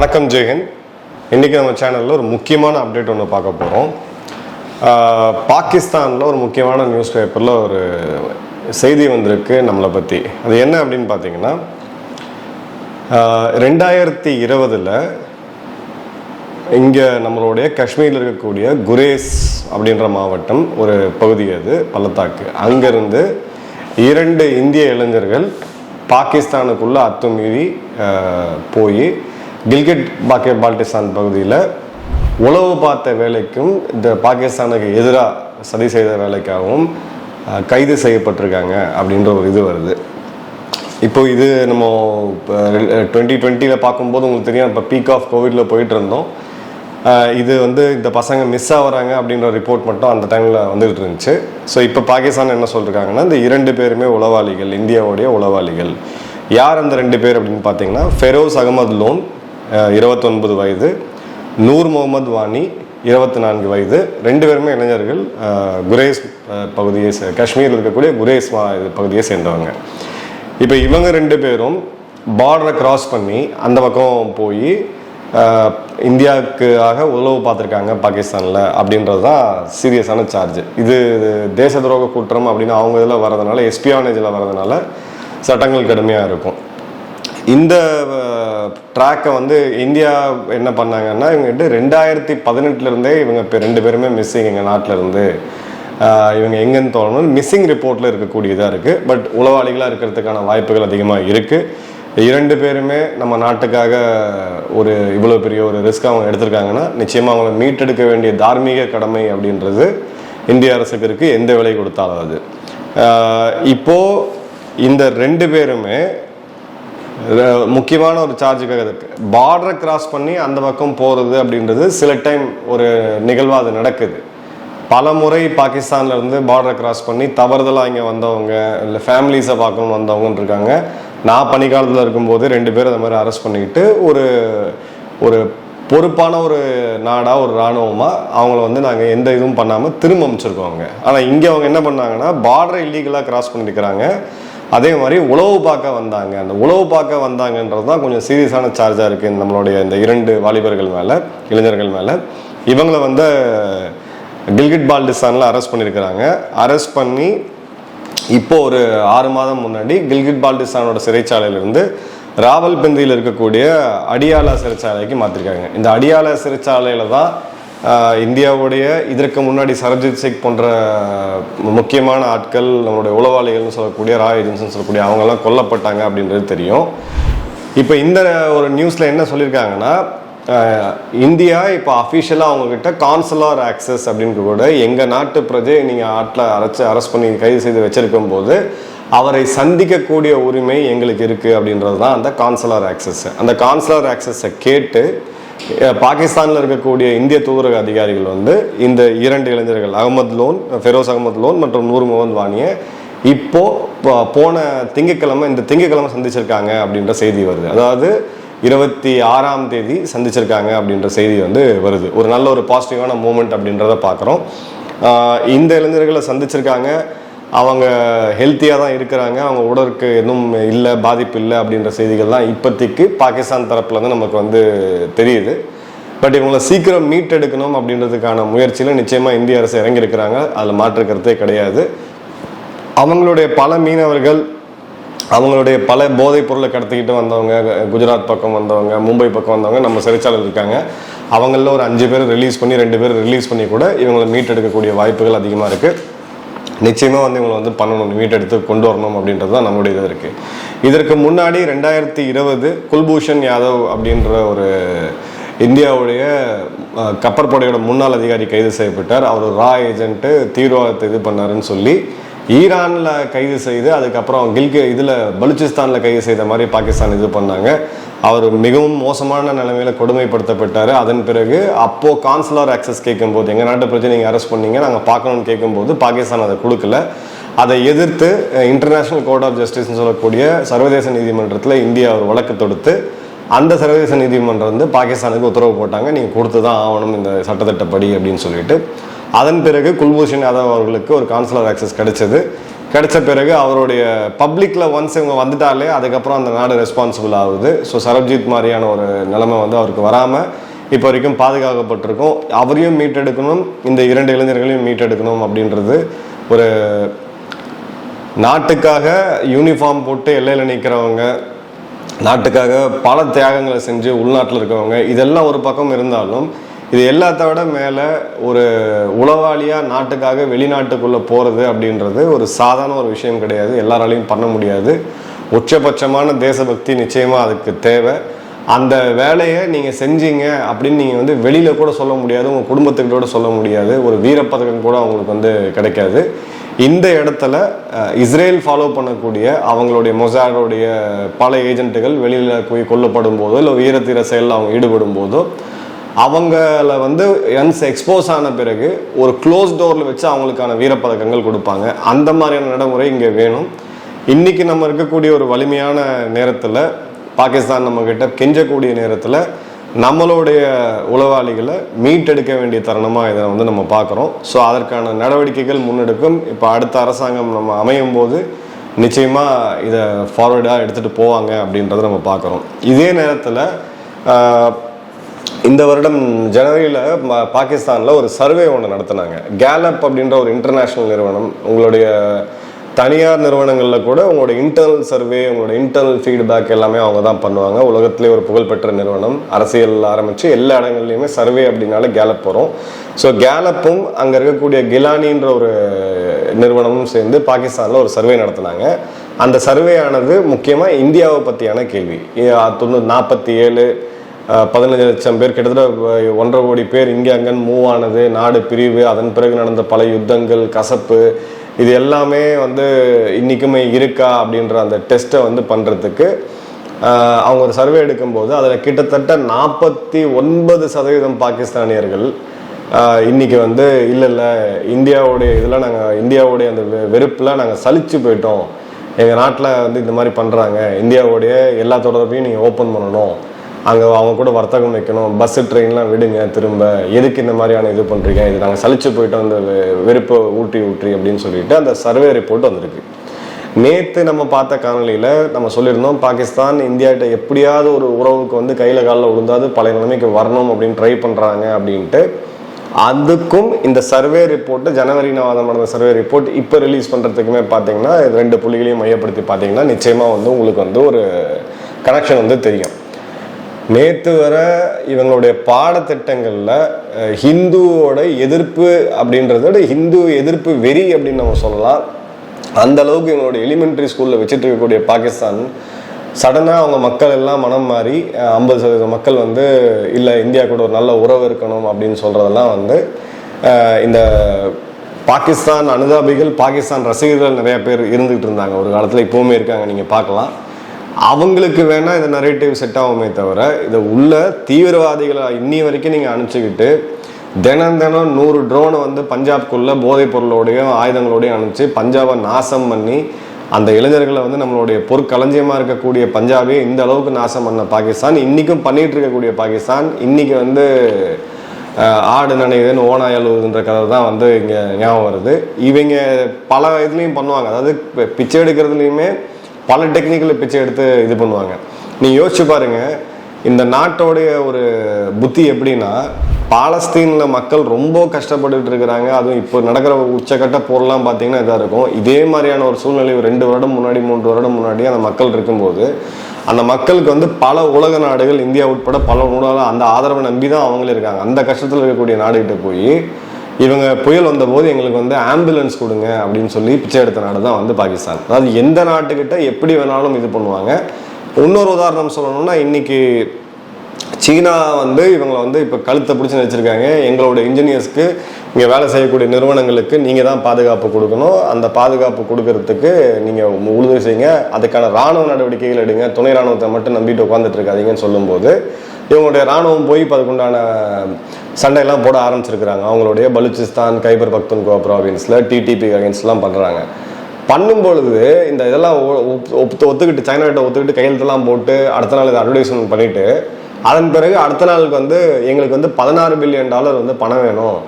வணக்கம் ஜெயஹிந்த் இன்றைக்கி நம்ம சேனலில் ஒரு முக்கியமான அப்டேட் ஒன்று பார்க்க போகிறோம் பாகிஸ்தானில் ஒரு முக்கியமான நியூஸ் பேப்பரில் ஒரு செய்தி வந்திருக்கு நம்மளை பற்றி அது என்ன அப்படின்னு பார்த்தீங்கன்னா ரெண்டாயிரத்தி இருபதில் இங்கே நம்மளுடைய காஷ்மீரில் இருக்கக்கூடிய குரேஸ் அப்படின்ற மாவட்டம் ஒரு பகுதி அது பள்ளத்தாக்கு. அங்கேருந்து இரண்டு இந்திய இளைஞர்கள் பாகிஸ்தானுக்குள்ளே அத்துமீறி போய் கில்கிட் பாக்கே பால்டிஸ்தான் பகுதியில் உளவு பார்த்த வேலைக்கும் இந்த பாகிஸ்தானுக்கு எதிராக சதி செய்த வேலைக்காகவும் கைது செய்யப்பட்டிருக்காங்க அப்படின்ற ஒரு இது வருது. இப்போ இது நம்ம டுவெண்ட்டி டுவெண்ட்டியில் பார்க்கும்போது உங்களுக்கு தெரியும் இப்போ பீக் ஆஃப் கோவிடில் போயிட்டு இருந்தோம். இது வந்து இந்த பசங்க மிஸ் ஆகுறாங்க அப்படின்ற ரிப்போர்ட் மட்டும் அந்த டைமில் வந்துகிட்டு இருந்துச்சு. ஸோ இப்போ பாகிஸ்தான் என்ன சொல்லியிருக்காங்கன்னா இந்த இரண்டு பேருமே உளவாளிகள் இந்தியாவுடைய உளவாளிகள். யார் அந்த ரெண்டு பேர் அப்படின்னு பார்த்தீங்கன்னா ஃபெரோஸ் அகமது லோன் இருபத்தொன்பது வயது நூர் முகமது வாணி இருபத்தி நான்கு வயது. ரெண்டு பேருமே இளைஞர்கள் குரேஸ் பகுதியை காஷ்மீரில் இருக்கக்கூடிய குரேஸ் இது பகுதியை சேர்ந்தவங்க. இப்போ இவங்க ரெண்டு பேரும் பார்டரை கிராஸ் பண்ணி அந்த பக்கம் போய் இந்தியாவுக்காக உளவு பார்த்துருக்காங்க பாகிஸ்தானில் அப்படின்றது தான் சீரியஸான சார்ஜ் இது தேச துரோக குற்றம் அப்படின்னு அவங்க இதில் வரதுனால எஸ்பியானேஜில் வரதுனால சட்டங்கள் கடுமையாக இருக்கும். இந்த ட்ராக்கை வந்து இந்தியா என்ன பண்ணாங்கன்னா இவங்க ரெண்டாயிரத்தி பதினெட்டுலேருந்தே இவங்க இப்போ ரெண்டு பேருமே மிஸ்ஸிங் எங்கள் நாட்டிலேருந்து. இவங்க எங்கேன்னு தோணணும் மிஸ்ஸிங் ரிப்போர்ட்டில் இருக்கக்கூடியதாக இருக்குது பட் உளவாளிகளாக இருக்கிறதுக்கான வாய்ப்புகள் அதிகமாக இருக்குது இரண்டு பேருமே நம்ம நாட்டுக்காக ஒரு இவ்வளோ பெரிய ஒரு ரிஸ்க் அவங்க எடுத்திருக்காங்கன்னா நிச்சயமாக அவங்கள மீட்டெடுக்க வேண்டிய தார்மீக கடமை அப்படின்றது இந்திய அரசுக்கு இருக்குது எந்த விலை கொடுத்தாலும் அது. இப்போது இந்த ரெண்டு பேருமே முக்கியமான ஒரு சார்ஜுக்காக இருக்கு. பார்டரை கிராஸ் பண்ணி அந்த பக்கம் போகிறது அப்படின்றது சில டைம் ஒரு நிகழ்வாக அது நடக்குது. பல முறை பாகிஸ்தான்லேருந்து பார்டரை கிராஸ் பண்ணி தவறுதலாக இங்கே வந்தவங்க இல்லை ஃபேமிலிஸை பார்க்கணும் வந்தவங்கன்னு இருக்காங்க. நான் பனிக்காலத்தில் இருக்கும்போது ரெண்டு பேரும் அதை மாதிரி அரெஸ்ட் பண்ணிக்கிட்டு ஒரு ஒரு பொறுப்பான ஒரு நாடாக ஒரு இராணுவமாக அவங்கள வந்து நாங்கள் எந்த இதுவும் பண்ணாமல் திரும்ப அமைச்சிருக்கோம் அவங்க ஆனால் இங்கே அவங்க என்ன பண்ணாங்கன்னா பார்டரை இல்லீகலாக கிராஸ் பண்ணியிருக்கிறாங்க அதே மாதிரி உளவு பார்க்க வந்தாங்க. அந்த உளவு பார்க்க வந்தாங்கன்றது தான் கொஞ்சம் சீரியஸான சார்ஜாக இருக்குது நம்மளுடைய இந்த இரண்டு வாலிபர்கள் மேலே இளைஞர்கள் மேலே. இவங்களை வந்து கில்கிட் பால்டிஸ்தானில் அரெஸ்ட் பண்ணியிருக்கிறாங்க அரெஸ்ட் பண்ணி இப்போ ஒரு ஆறு மாதம் முன்னாடி கில்கிட் பால்டிஸ்தானோட சிறைச்சாலையிலிருந்து ராவல்பிந்தியில் இருக்கக்கூடிய அடியாலா சிறைச்சாலைக்கு மாற்றிருக்காங்க இந்த அடியாலா சிறைச்சாலையில் தான் இந்தியாவுடைய இதற்கு முன்னாடி சரஜித் சிங் போன்ற முக்கியமான ஆட்கள் நம்மளுடைய உளவாளிகள்னு சொல்லக்கூடிய ரா ஏஜென்சின்னு சொல்லக்கூடிய அவங்கெல்லாம் கொல்லப்பட்டாங்க அப்படின்றது தெரியும். இப்போ இந்த ஒரு நியூஸில் என்ன சொல்லியிருக்காங்கன்னா இந்தியா இப்போ அஃபிஷியலாக அவங்கக்கிட்ட கான்சுலர் ஆக்சஸ் அப்படின்னு கூட எங்கள் நாட்டு பிரஜை நீங்கள் ஆட்டில் அரைச்சி அரெஸ்ட் பண்ணி கைது செய்து வச்சிருக்கும் போது அவரை சந்திக்கக்கூடிய உரிமை எங்களுக்கு இருக்குது அப்படின்றது தான் அந்த கான்சுலர் ஆக்சஸ் அந்த கான்சுலர் ஆக்சஸை கேட்டு பாகிஸ்தானில் இருக்கக்கூடிய இந்திய தூதரக அதிகாரிகள் வந்து இந்த இரண்டு இளைஞர்கள் அகமது லோன் ஃபெரோஸ் அகமது லோன் மற்றும் நூர் முகமது வானியை இப்போ போன திங்கட்கிழமை இந்த திங்கட்கிழமை சந்திச்சிருக்காங்க அப்படின்ற செய்தி வருது. அதாவது இருபத்தி ஆறாம் தேதி சந்திச்சிருக்காங்க அப்படின்ற செய்தி வந்து வருது. ஒரு நல்ல ஒரு பாசிட்டிவான மூமெண்ட் அப்படின்றத பார்க்குறோம் இந்த இளைஞர்களை சந்திச்சிருக்காங்க. அவங்க ஹெல்த்தியாக தான் இருக்கிறாங்க. அவங்க உடலுக்கு எதுவும் இல்லை பாதிப்பு இல்லை அப்படின்ற செய்திகள்லாம் இப்போதைக்கு பாகிஸ்தான் தரப்புலேருந்து நமக்கு வந்து தெரியுது. பட் இவங்களை சீக்கிரம் மீட்டெடுக்கணும் அப்படின்றதுக்கான முயற்சியில் நிச்சயமாக இந்திய அரசு இறங்கியிருக்கிறாங்க. அதில் மாற்று கருத்தே கிடையாது. அவங்களுடைய பல மீனவர்கள் அவங்களுடைய பல போதைப் பொருளை கடத்திக்கிட்டு வந்தவங்க குஜராத் பக்கம் வந்தவங்க மும்பை பக்கம் வந்தவங்க நம்ம சிறைச்சாலையில் இருக்காங்க. அவங்களில் ஒரு அஞ்சு பேர் ரிலீஸ் பண்ணி ரெண்டு பேர் ரிலீஸ் பண்ணி கூட இவங்களை மீட்டெடுக்கக்கூடிய வாய்ப்புகள் அதிகமாக இருக்குது நிச்சயமாக வந்து இவங்களை வந்து பண்ணணும் மீட்டெடுத்து கொண்டு வரணும் அப்படின்றது தான் நம்மளுடைய இது இருக்குது இதற்கு முன்னாடி ரெண்டாயிரத்தி இருபது குல்பூஷன் யாதவ் அப்படின்ற ஒரு இந்தியாவுடைய கப்பற்படையோட முன்னாள் அதிகாரி கைது செய்யப்பட்டார். அவர் ரா ஏஜென்ட்டு தீவிரவாதத்தை இது பண்ணாருன்னு சொல்லி ஈரானில் கைது செய்து அதுக்கப்புறம் கில்கி இதில் பலுச்சிஸ்தானில் கைது செய்த மாதிரி பாகிஸ்தான் இது பண்ணாங்க. அவர் மிகவும் மோசமான நிலைமையில் கொடுமைப்படுத்தப்பட்டார். அதன் பிறகு அப்போது கான்சுலர் ஆக்சஸ் கேட்கும்போது எங்கள் நாட்டு பிரச்சனை நீங்கள் அரெஸ்ட் பண்ணீங்க நாங்கள் பார்க்கணும்னு கேட்கும்போது பாகிஸ்தான் அதை கொடுக்கல. அதை எதிர்த்து இன்டர்நேஷ்னல் கோர்ட் ஆஃப் ஜஸ்டிஸ்னு சொல்லக்கூடிய சர்வதேச நீதிமன்றத்தில் இந்தியா ஒரு வழக்கு தொடுத்து அந்த சர்வதேச நீதிமன்றம் வந்து பாகிஸ்தானுக்கு உத்தரவு போட்டாங்க. நீங்கள் கொடுத்து தான் ஆகணும் இந்த சட்டத்திட்டப்படி அப்படின்னு சொல்லிட்டு. அதன் பிறகு குல்பூஷன் யாதவ் அவர்களுக்கு ஒரு கான்சுலர் ஆக்சஸ் கிடைச்சது. கிடைச்ச பிறகு அவருடைய பப்ளிக்கில் ஒன்ஸ் இவங்க வந்துட்டாலே அதுக்கப்புறம் அந்த நாடு ரெஸ்பான்சிபிள் ஆகுது. ஸோ சரப்ஜித் மாதிரியான ஒரு நிலைமை வந்து அவருக்கு வராமல் இப்போ வரைக்கும் பாதுகாக்கப்பட்டிருக்கும். அவரையும் மீட்டெடுக்கணும் இந்த இரண்டு இளைஞர்களையும் மீட்டெடுக்கணும் அப்படின்றது ஒரு நாட்டுக்காக யூனிஃபார்ம் போட்டு எல்லையில் நிற்கிறவங்க நாட்டுக்காக பல தியாகங்களை செஞ்சு உள்நாட்டில் இருக்கவங்க இதெல்லாம் ஒரு பக்கம் இருந்தாலும் இது எல்லாத்த விட மேலே ஒரு உளவாளியாக நாட்டுக்காக வெளிநாட்டுக்குள்ளே போகிறது அப்படின்றது ஒரு சாதாரண ஒரு விஷயம் கிடையாது. எல்லாராலையும் பண்ண முடியாது. உச்சபட்சமான தேசபக்தி நிச்சயமாக அதுக்கு தேவை. அந்த வேலையை நீங்கள் செஞ்சீங்க அப்படின்னு நீங்கள் வந்து வெளியில் கூட சொல்ல முடியாது. உங்கள் குடும்பத்துக்கிட்டோட சொல்ல முடியாது. ஒரு வீரப்பதக்கம் கூட அவங்களுக்கு வந்து கிடைக்காது. இந்த இடத்துல இஸ்ரேல் ஃபாலோ பண்ணக்கூடிய அவங்களுடைய மொசாடோடைய பல ஏஜென்ட்டுகள் வெளியில் போய் கொல்லப்படும் போதோ இல்லை வீரத்தீர செயலில் அவங்க ஈடுபடும் போதோ அவங்கள வந்து ஒன்ஸ் எக்ஸ்போஸ் ஆன பிறகு ஒரு க்ளோஸ் டோரில் வச்சு அவங்களுக்கான வீரப்பதக்கங்கள் கொடுப்பாங்க. அந்த மாதிரியான நடைமுறை இங்கே வேணும். இன்றைக்கி நம்ம இருக்கக்கூடிய ஒரு வலிமையான நேரத்தில் பாகிஸ்தான் நம்மக்கிட்ட கெஞ்சக்கூடிய நேரத்தில் நம்மளுடைய உளவாளிகளை மீட்டெடுக்க வேண்டிய தருணமாக இதை வந்து நம்ம பார்க்குறோம். ஸோ அதற்கான நடவடிக்கைகள் முன்னெடுக்கும். இப்போ அடுத்த அரசாங்கம் நம்ம அமையும் போது நிச்சயமாக இதை ஃபார்வேர்டாக எடுத்துகிட்டு போவாங்க அப்படின்றத நம்ம பார்க்குறோம். இதே நேரத்தில் இந்த வருடம் ஜனவரியில் பாகிஸ்தானில் ஒரு சர்வே ஒன்று நடத்தினாங்க. கேலப் அப்படின்ற ஒரு இன்டர்நேஷ்னல் நிறுவனம். உங்களுடைய தனியார் நிறுவனங்களில் கூட உங்களோட இன்டர்னல் சர்வே உங்களோட இன்டர்னல் ஃபீட்பேக் எல்லாமே அவங்க தான் பண்ணுவாங்க. உலகத்திலே ஒரு புகழ்பெற்ற நிறுவனம். அரசியல் ஆரம்பித்து எல்லா இடங்கள்லையுமே சர்வே அப்படின்னால கேலப் வரும். ஸோ கேலப்பும் அங்கே இருக்கக்கூடிய கிலானின்ற ஒரு நிறுவனமும் சேர்ந்து பாகிஸ்தானில் ஒரு சர்வே நடத்தினாங்க. அந்த சர்வே ஆனது முக்கியமாக இந்தியாவை பற்றியான கேள்வி. தொண்ணூறு நாற்பத்தி ஏழு பதினஞ்சு லட்சம் பேர் கிட்டத்தட்ட ஒன்றரை கோடி பேர் இங்கே அங்கன்னு மூவ் ஆனது நாடு பிரிவு அதன் பிறகு நடந்த பல யுத்தங்கள் கசப்பு இது எல்லாமே வந்து இன்றைக்குமே இருக்கா அப்படின்ற அந்த டெஸ்ட்டை வந்து பண்ணுறதுக்கு அவங்க ஒரு சர்வே எடுக்கும்போது அதில் கிட்டத்தட்ட நாற்பத்தி ஒன்பது சதவீதம் பாகிஸ்தானியர்கள் இன்றைக்கி இன்னைக்கு வந்து இல்லை இல்லை இந்தியாவுடைய இதில் நாங்கள் இந்தியாவுடைய அந்த வெ- நாங்கள் சலிச்சு போயிட்டோம். எங்கள் நாட்டில் வந்து இந்த மாதிரி பண்ணுறாங்க இந்தியாவுடைய எல்லா தொடர்பையும் நீங்கள் ஓப்பன் பண்ணணும். அங்கே அவங்க கூட வர்த்தகம் வைக்கணும் பஸ்ஸு ட்ரெயின்லாம் விடுங்க திரும்ப. எதுக்கு இந்த மாதிரியான இது பண்ணுறீங்க இது நாங்கள் சலிச்சு போயிட்டோம் வந்து வெறுப்பை ஊட்டி ஊற்றி அப்படின்னு சொல்லிட்டு அந்த சர்வே ரிப்போர்ட் வந்திருக்கு. நேற்று நம்ம பார்த்த காணொலியில் நம்ம சொல்லியிருந்தோம் பாகிஸ்தான் இந்தியாட்ட எப்படியாவது ஒரு உறவுக்கு வந்து கையில் காலில் விழுந்தாது பழைய நிலைமைக்கு வரணும் அப்படின்னு ட்ரை பண்ணுறாங்க அப்படின்ட்டு அதுக்கும் இந்த சர்வே ரிப்போர்ட்டு ஜனவரி மாதம் நடந்த சர்வே ரிப்போர்ட் இப்போ ரிலீஸ் பண்ணுறதுக்குமே பார்த்தீங்கன்னா இது ரெண்டு புள்ளிகளையும் மையப்படுத்தி பார்த்தீங்கன்னா நிச்சயமாக வந்து உங்களுக்கு வந்து ஒரு கனெக்ஷன் வந்து தெரியும். நேற்று வர இவங்களுடைய பாடத்திட்டங்களில் ஹிந்துவோட எதிர்ப்பு அப்படின்றத விட ஹிந்து எதிர்ப்பு வெறி அப்படின்னு நம்ம சொல்லலாம். அந்த அளவுக்கு இவங்களுடைய எலிமெண்ட்ரி ஸ்கூலில் வச்சுட்டு இருக்கக்கூடிய பாகிஸ்தான் சடனாக அவங்க மக்கள் எல்லாம் மனம் மாறி ஐம்பது சதவீத மக்கள் வந்து இல்லை இந்தியா கூட ஒரு நல்ல உறவு இருக்கணும் அப்படின்னு சொல்கிறதெல்லாம் வந்து இந்த பாகிஸ்தான் அனுதாபிகள் பாகிஸ்தான் ரசிகர்கள் நிறைய பேர் இருந்துகிட்டு இருந்தாங்க. ஒரு காலத்தில் இப்போவுமே இருக்காங்க நீங்கள் பார்க்கலாம். அவங்களுக்கு வேணால் இந்த நரேட்டிவ் செட் ஆகுமே தவிர இதை உள்ள தீவிரவாதிகளை இன்னி வரைக்கும் நீங்கள் அனுப்பிச்சிக்கிட்டு தினம் தினம் நூறு ட்ரோனை வந்து பஞ்சாப்குள்ள போதைப் பொருளோடையும் ஆயுதங்களோடையும் அனுப்பிச்சு பஞ்சாபை நாசம் பண்ணி அந்த இளைஞர்களை வந்து நம்மளுடைய பொற்களஞ்சியமாக இருக்கக்கூடிய பஞ்சாபே இந்த அளவுக்கு நாசம் பண்ண பாகிஸ்தான். இன்றைக்கும் பண்ணிகிட்டு இருக்கக்கூடிய பாகிஸ்தான் இன்றைக்கி வந்து ஆடு நனையுதுன்னு ஓனாய் அழுகுதுன்ற கதை தான் வந்து இங்கே ஞாபகம் வருது. இவங்க பல இதுலேயும் பண்ணுவாங்க. அதாவது பிச்சை எடுக்கிறதுலையுமே பல டெக்னிக்கலை பிச்சை எடுத்து இது பண்ணுவாங்க. நீ யோசிச்சு பாருங்க இந்த நாட்டோடைய ஒரு புத்தி எப்படின்னா பாலஸ்தீனில் மக்கள் ரொம்ப கஷ்டப்பட்டுட்டு இருக்கிறாங்க. அதுவும் இப்போ நடக்கிற உச்சக்கட்ட பொருள்லாம் பார்த்தீங்கன்னா இதாக இருக்கும். இதே மாதிரியான ஒரு சூழ்நிலை ஒரு ரெண்டு வருடம் முன்னாடி மூன்று வருடம் முன்னாடி அந்த மக்கள் இருக்கும்போது அந்த மக்களுக்கு வந்து பல உலக நாடுகள் இந்தியா உட்பட பல உலக அந்த ஆதரவை நம்பி தான் அவங்களே இருக்காங்க. அந்த கஷ்டத்தில் இருக்கக்கூடிய நாடுகிட்ட போய் இவங்க புயல் வந்தபோது எங்களுக்கு வந்து ஆம்புலன்ஸ் கொடுங்க அப்படின்னு சொல்லி பிச்சை எடுத்த நாடு தான் வந்து பாகிஸ்தான். அதாவது எந்த நாட்டுக்கிட்ட எப்படி வேணாலும் இது பண்ணுவாங்க. இன்னொரு உதாரணம் சொல்லணும்னா இன்னைக்கு சீனா வந்து இவங்களை வந்து இப்போ கழுத்தை பிடிச்சி வச்சிருக்காங்க எங்களோட இன்ஜினியர்ஸ்க்கு இங்கே வேலை செய்யக்கூடிய நிறுவனங்களுக்கு நீங்கள் தான் பாதுகாப்பு கொடுக்கணும். அந்த பாதுகாப்பு கொடுக்கறதுக்கு நீங்கள் உறுதி செய்யுங்க. அதுக்கான ராணுவ நடவடிக்கைகள் எடுங்க. துணை ராணுவத்தை மட்டும் நம்பிட்டு உட்காந்துட்டு இருக்காதீங்கன்னு சொல்லும்போது இவங்களுடைய ராணுவம் போய் இப்போ அதுக்குண்டான சண்டையெல்லாம் போட ஆரம்பிச்சிருக்கிறாங்க. அவங்களுடைய பலுச்சிஸ்தான் கைபர் பக்துன்கோ ப்ராவின்ஸில் டிடிபி அகேன்ஸ்ட்லாம் பண்ணுறாங்க பண்ணும் பொழுது இந்த இதெல்லாம் ஒத்து ஒப்- ஒப்பு- ஒத்துக்கிட்டு சைனாட்ட ஒத்துக்கிட்டு கையெழுத்தெல்லாம் போட்டு அடுத்த நாள் இதை அட்வர்டைஸ்மெண்ட் பண்ணிட்டு அதன் பிறகு அடுத்த நாளுக்கு வந்து எங்களுக்கு வந்து பதினாறு பில்லியன் டாலர் வந்து பணம் வேணும்.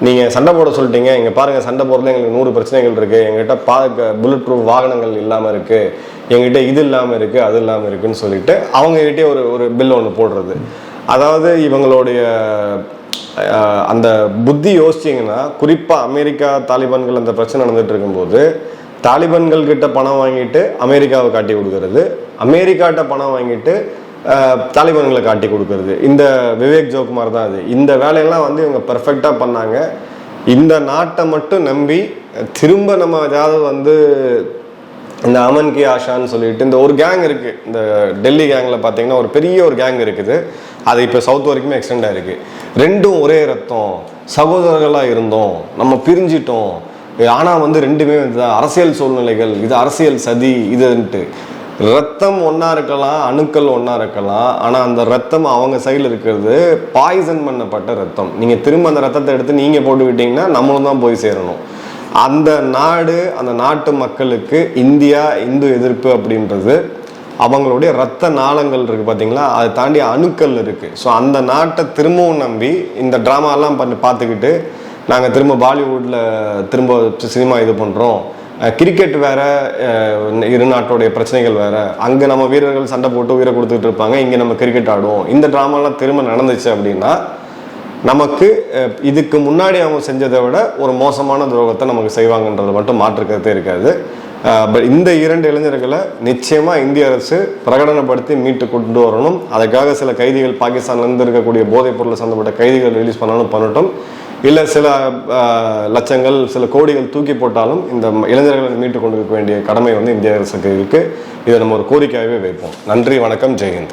நீங்கள் சண்டை போட சொல்லிட்டீங்க. இங்கே பாருங்கள் சண்டை போடுறதுல எங்களுக்கு நூறு பிரச்சனைகள் இருக்குது எங்ககிட்ட பா புல்லட் ப்ரூஃப் வாகனங்கள் இல்லாமல் இருக்குது எங்ககிட்ட இது இல்லாமல் இருக்குது அது இல்லாமல் இருக்குன்னு சொல்லிட்டு அவங்ககிட்டே ஒரு ஒரு பில் ஒன்று போடுறது. அதாவது இவங்களுடைய அந்த புத்தி யோசிச்சிங்கன்னா குறிப்பாக அமெரிக்கா தாலிபான்கள் அந்த பிரச்சனை நடந்துட்டு இருக்கும்போது தாலிபான்கள் கிட்ட பணம் வாங்கிட்டு அமெரிக்காவை காட்டி கொடுக்கறது அமெரிக்காட்ட பணம் வாங்கிட்டு தாலிபான்களை காட்டி கொடுக்கறது. இந்த விவேக் ஜோக் மாதிரி தான் அது. இந்த வேலையெல்லாம் வந்து இவங்க பர்ஃபெக்டாக பண்ணாங்க. இந்த நாட்டை மட்டும் நம்பி திரும்ப நம்ம ஏதாவது வந்து இந்த அமன் கி ஆஷான்னு சொல்லிட்டு இந்த ஒரு கேங் இருக்கு. இந்த டெல்லி கேங்கில் பார்த்தீங்கன்னா ஒரு பெரிய ஒரு கேங் இருக்குது. அது இப்போ சவுத் வரைக்குமே எக்ஸ்டெண்ட் ஆயிருக்கு. ரெண்டும் ஒரே ரத்தம். சகோதரர்களாக இருந்தோம். நம்ம பிரிஞ்சிட்டோம். ஆனால் வந்து ரெண்டுமே வந்து அரசியல் சூழ்நிலைகள். இது அரசியல் சதி இதுன்ட்டு. ரத்தம் ஒன்றா இருக்கலாம் அணுக்கள் ஒன்றா இருக்கலாம். ஆனால் அந்த ரத்தம் அவங்க சைடில் இருக்கிறது பாய்சன் பண்ணப்பட்ட ரத்தம். நீங்கள் திரும்ப அந்த ரத்தத்தை எடுத்து நீங்கள் போட்டு விட்டிங்கன்னா நம்மளும் தான் போய் சேரணும். அந்த நாடு அந்த நாட்டு மக்களுக்கு இந்தியா இந்து எதிர்ப்பு அப்படின்றது அவங்களுடைய ரத்த நாளங்கள் இருக்குது பார்த்தீங்களா அதை தாண்டி அணுக்கள் இருக்குது ஸோ அந்த நாட்டை திரும்பவும் நம்பி இந்த ட்ராமாலாம் பண்ணி பார்த்துக்கிட்டு நாங்கள் திரும்ப பாலிவுட்டில் திரும்ப சினிமா இது பண்ணுறோம் கிரிக்கெட் வேற இரு நாட்டோடைய பிரச்சனைகள் வேற. அங்கே நம்ம வீரர்கள் சண்டை போட்டு உயிரை கொடுத்துட்டு இருப்பாங்க இங்கே நம்ம கிரிக்கெட் ஆடுவோம். இந்த ட்ராமாலாம் திரும்ப நடந்துச்சு அப்படின்னா நமக்கு இதுக்கு முன்னாடி அவங்க செஞ்சதை விட ஒரு மோசமான துரோகத்தை நமக்கு செய்வாங்கன்றது மட்டும் மாற்று கருத்தே இருக்காது பட் இந்த இரண்டு இளைஞர்களை நிச்சயமாக இந்திய அரசு பிரகடனப்படுத்தி மீட்டு கொண்டு வரணும். அதுக்காக சில கைதிகள் பாகிஸ்தான்லேருந்து இருக்கக்கூடிய போதைப் பொருளை சம்மந்தப்பட்ட கைதிகள் ரிலீஸ் பண்ணாலும் பண்ணட்டும். இல்லை சில லட்சங்கள் சில கோடிகள் தூக்கி போட்டாலும் இந்த இளைஞர்களை மீட்டு கொண்டு இருக்க வேண்டிய கடமை வந்து இந்திய அரசுக்கு இருக்குது இதை நம்ம ஒரு கோரிக்கையாகவே வைப்போம். நன்றி வணக்கம் ஜெயஹிந்த்.